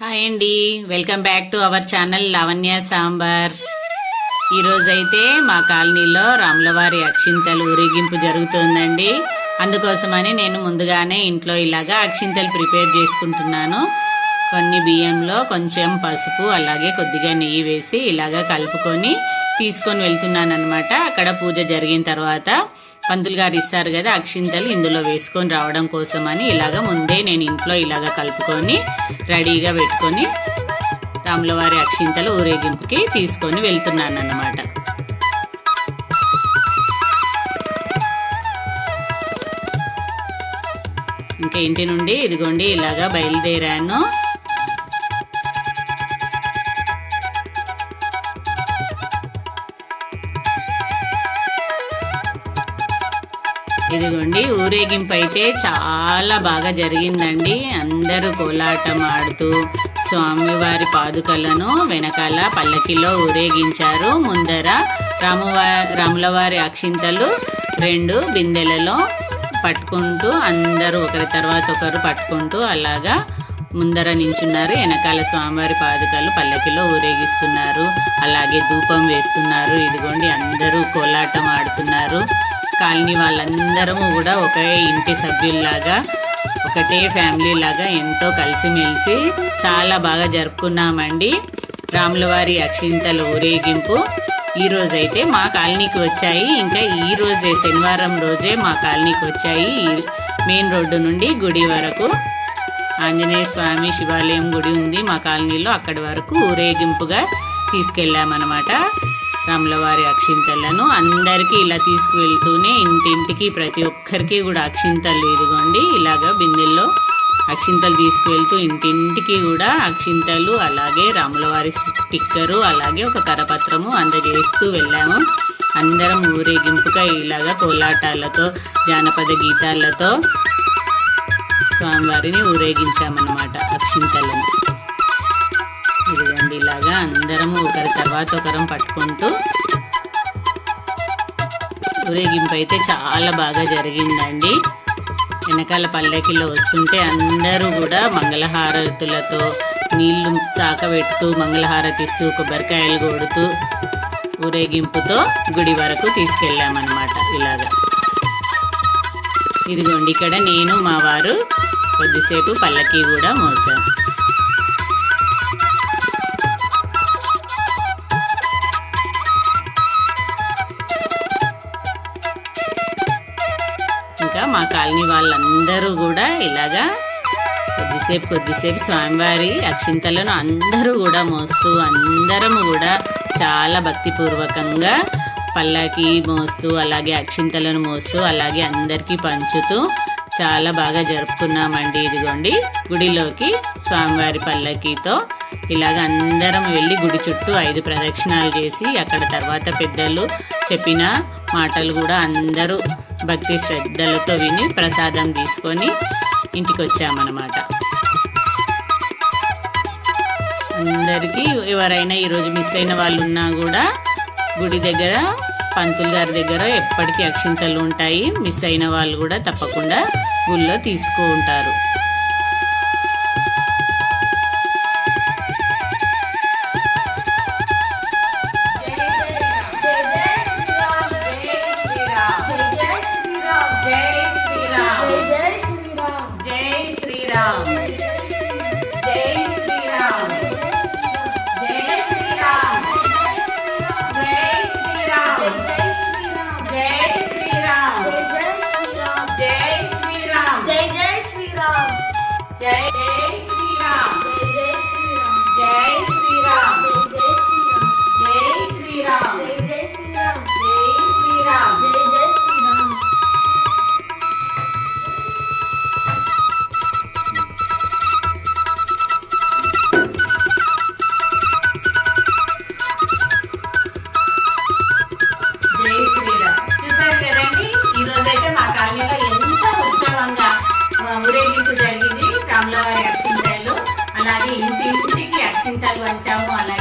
Hi అండి. Welcome back to our channel Lavanya sambar. ఈరోజైతే మా కాలనీలో రాములవారి అక్షింతలు ఊరేగింపు జరుగుతుందండి. అందుకోసమని నేను ముందుగానే ఇంట్లో ఇలాగా అక్షింతలు ప్రిపేర్ చేసుకుంటున్నాను. కొన్ని బియ్యంలో కొంచెం పసుపు అలాగే కొద్దిగా నెయ్యి వేసి ఇలాగా కలుపుకొని తీసుకొని వెళ్తున్నాను అనమాట అక్కడ పూజ జరిగిన తర్వాత పంతులు గారు ఇస్తారు కదా అక్షింతలు ఇందులో వేసుకొని రావడం కోసం అని ఇలాగ ముందే నేను ఇంట్లో ఇలాగ కలుపుకొని రెడీగా పెట్టుకొని రాములవారి అక్షింతలు ఊరేగింపుకి తీసుకొని వెళ్తున్నాను అన్నమాట ఇంకా ఇంటి నుండి ఇదిగోండి ఇలాగా బయలుదేరాను. ఇదిగోండి ఊరేగింపు అయితే చాలా బాగా జరిగిందండి. అందరూ కోలాటం ఆడుతూ స్వామివారి పాదుకలను వెనకాల పల్లకిలో ఊరేగించారు. ముందర రామువారి రాములవారి అక్షింతలు రెండు బిందెలలో పట్టుకుంటూ అందరూ ఒకరి తర్వాత ఒకరు పట్టుకుంటూ అలాగా ముందర నించున్నారు. వెనకాల స్వామివారి పాదుకలు పల్లకిలో ఊరేగిస్తున్నారు. అలాగే ధూపం వేస్తున్నారు. ఇదిగోండి అందరూ కోలాటం ఆడుతున్నారు. కాలనీ వాళ్ళందరము కూడా ఒకే ఇంటి సభ్యుల్లాగా ఒకటే ఫ్యామిలీ లాగా ఎంతో కలిసిమెలిసి చాలా బాగా జరుపుకున్నామండి. రాములవారి అక్షింతల ఊరేగింపు. ఈరోజైతే మా కాలనీకి వచ్చాయి. ఇంకా ఈ రోజే శనివారం రోజే మా కాలనీకి వచ్చాయి. ఈ మెయిన్ రోడ్డు నుండి గుడి వరకు ఆంజనేయ స్వామి శివాలయం గుడి ఉంది. మా కాలనీలో అక్కడి వరకు ఊరేగింపుగా తీసుకెళ్ళామన్నమాట. రాములవారి అక్షింతలను అందరికీ ఇలా తీసుకువెళ్తూనే ఇంటింటికి ప్రతి ఒక్కరికి కూడా అక్షింతలు ఇదిగోండి. ఇలాగ బిందెల్లో అక్షింతలు తీసుకువెళ్తూ ఇంటింటికి కూడా అక్షింతలు అలాగే రాములవారి స్టిక్కరు అలాగే ఒక కరపత్రము అందజేస్తూ వెళ్ళాము. అందరం ఊరేగింపుగా ఇలాగా కోలాటాలతో జానపద గీతాలతో స్వామివారిని ఊరేగించామన్నమాట అక్షింతలను. ఇలాగా అందరము ఒకరి తర్వాత ఒకరం పట్టుకుంటూ ఊరేగింపు అయితే చాలా బాగా జరిగిందండి. వెనకాల పల్లకిలో వస్తుంటే అందరూ కూడా మంగళహారతులతో నీళ్ళు చాకబెడుతూ మంగళహారతి ఇస్తూ కొబ్బరికాయలు కొడుతూ ఊరేగింపుతో గుడి వరకు తీసుకెళ్ళామన్నమాట ఇలాగా. ఇదిగోండి ఇక్కడ నేను మా వారు కొద్దిసేపు పల్లకి కూడా మోసాం మా కాలనీ వాళ్ళందరూ కూడా ఇలాగా కొద్దిసేపు కొద్దిసేపు స్వామివారి అక్షింతలను అందరూ కూడా మోస్తూ అందరము కూడా చాలా భక్తిపూర్వకంగా పల్లాకి మోస్తూ అలాగే అక్షింతలను మోస్తూ అలాగే అందరికీ పంచుతూ చాలా బాగా జరుపుకున్నామండి. ఇదిగోండి గుడిలోకి స్వామివారి పల్లకితో ఇలాగ అందరం వెళ్ళి గుడి చుట్టూ ఐదు ప్రదక్షిణాలు చేసి అక్కడ తర్వాత పెద్దలు చెప్పిన మాటలు కూడా అందరూ భక్తి శ్రద్ధలతో విని ప్రసాదం తీసుకొని ఇంటికి వచ్చామన్నమాట అందరికీ ఎవరైనా ఈరోజు మిస్ అయిన వాళ్ళు ఉన్నా కూడా గుడి దగ్గర పంతులు గారి దగ్గర ఎప్పటికీ అక్షింతలు ఉంటాయి. మిస్ అయిన వాళ్ళు కూడా తప్పకుండా గుళ్ళో తీసుకుంటారు 台湾讲话呢